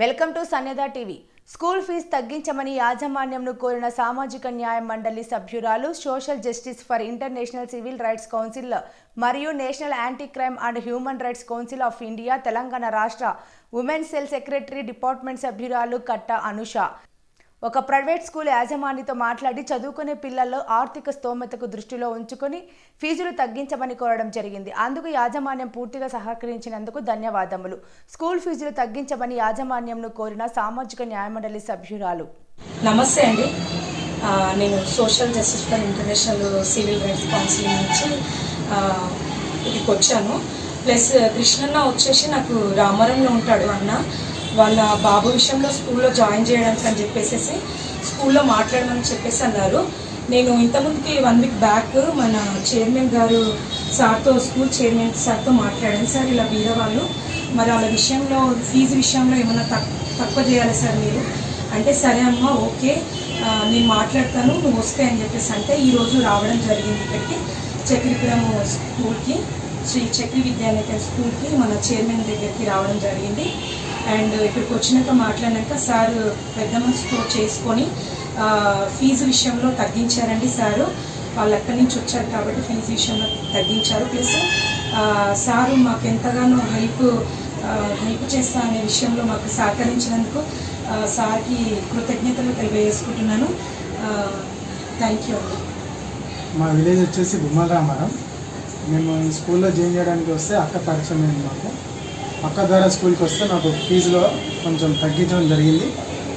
Welcome to సన్యద TV. School fees తగ్గించమని యాజమాన్యంను కోరిన సామాజిక న్యాయ మండలి సభ్యురాలు social justice for international civil rights council మరియు national anti crime and human rights council of India Telangana రాష్ట్ర ఉమెన్ సెల్ సెక్రటరీ డిపార్ట్మెంట్ సభ్యురాలు కట్ట అనుష. ఒక ప్రైవేట్ స్కూల్ యాజమాన్యతో మాట్లాడి చదువుకునే పిల్లల్లో ఆర్థిక స్తోమతకు దృష్టిలో ఉంచుకొని ఫీజులు తగ్గించమని కోరడం జరిగింది. అందుకు యాజమాన్యం పూర్తిగా సహకరించినందుకు ధన్యవాదములు. స్కూల్ ఫీజులు తగ్గించమని యాజమాన్యంను కోరిన సామాజిక న్యాయమండలి సభ్యురాలు. నమస్తే అండి. నేను social justice for international civil rights council నుంచి ఇక్కడికి వచ్చాను. ప్లస్ కృష్ణన్న వచ్చేసి నాకు రామవరంలో ఉంటాడు అన్న. వాళ్ళ బాబు విషయంలో స్కూల్లో జాయిన్ చేయడానికి అని చెప్పేసి స్కూల్లో మాట్లాడమని చెప్పేసి అన్నారు. నేను ఇంతకుముందుకి వన్ వీక్ బ్యాక్ మన చైర్మన్ గారు సార్తో స్కూల్ చైర్మన్ సార్తో మాట్లాడాను సార్ ఇలా వీరవాళ్ళు మరి వాళ్ళ విషయంలో ఫీజు విషయంలో ఏమైనా తక్ తక్కువ చేయాలి సార్ మీరు? అంటే సరే అమ్మా ఓకే. నేను మాట్లాడతాను నువ్వు వస్తే అని చెప్పేసి అంటే ఈరోజు రావడం జరిగింది ఇక్కడికి. చక్రిపురం స్కూల్కి శ్రీ చక్రి విద్యానికేతన్ స్కూల్కి మన చైర్మన్ దగ్గరికి రావడం జరిగింది. అండ్ ఇక్కడికి వచ్చినాక మాట్లాడినాక సార్ పెద్ద మనసుతో చేసుకొని ఫీజు విషయంలో తగ్గించారండి సారు. వాళ్ళు ఎక్కడి నుంచి వచ్చారు కాబట్టి ఫీజు విషయంలో తగ్గించారు. ప్లస్ సారు మాకు ఎంతగానో హెల్ప్ హెల్ప్ చేస్తా అనే విషయంలో మాకు సహకరించినందుకు సార్కి కృతజ్ఞతలు తెలియజేసుకుంటున్నాను. థ్యాంక్ యూ మా విలేజ్ వచ్చేసి గుమ్మరామారం మేము స్కూల్లో జాయిన్ చేయడానికి వస్తే అక్క పరిచయం అయింది మాకు. అక్క ద్వారా స్కూల్కి వస్తే నాకు ఫీజులో కొంచెం తగ్గించడం జరిగింది.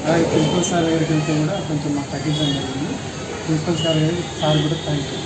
అలాగే ప్రిన్సిపల్ సార్ దగ్గరికి వెళ్తే కూడా కొంచెం మాకు తగ్గించడం జరిగింది. ప్రిన్సిపల్ సార్ గారికి సార్ కూడా థ్యాంక్ యూ